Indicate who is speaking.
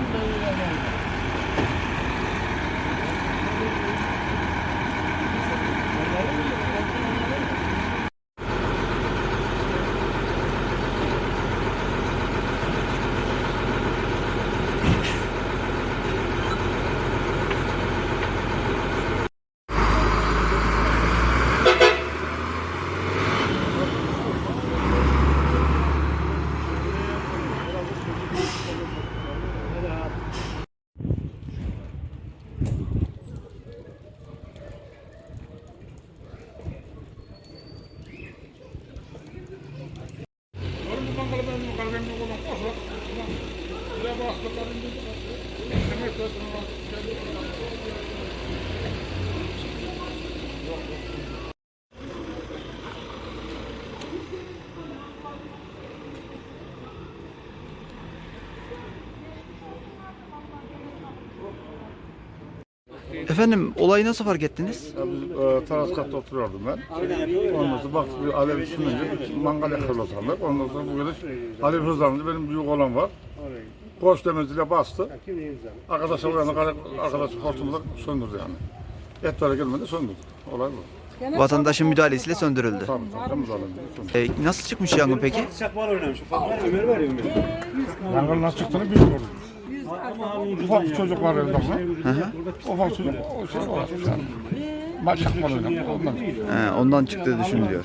Speaker 1: やった! Thank you. Efendim olayı nasıl fark ettiniz?
Speaker 2: Ya biz e, teras katta oturuyordum ben. Ondan sonra baktık bir alev sününce mangal yakıyorlar sandık. Ondan sonra bu kadar alev hızlandı. Benim büyük olan var. Koş demezliğe bastı. Arkadaşlar uyandı. Arkadaş hortumu da söndürdü yani. Et böyle gelmedi söndürdü. Olay bu.
Speaker 1: Vatandaşın müdahalesiyle söndürüldü.
Speaker 2: Söndürdü.
Speaker 1: E, nasıl çıkmış yangın peki?
Speaker 3: Çakmalar oynamış. Ömer var ya Ömer.
Speaker 2: Yangın nasıl çıktığını bilmiyorum. Ufak çocuk var
Speaker 1: hı.
Speaker 2: Ufak çocuk o şey var. Yani. Maç yapmalı. Ondan.
Speaker 1: He, ondan çıktığı düşünülüyor.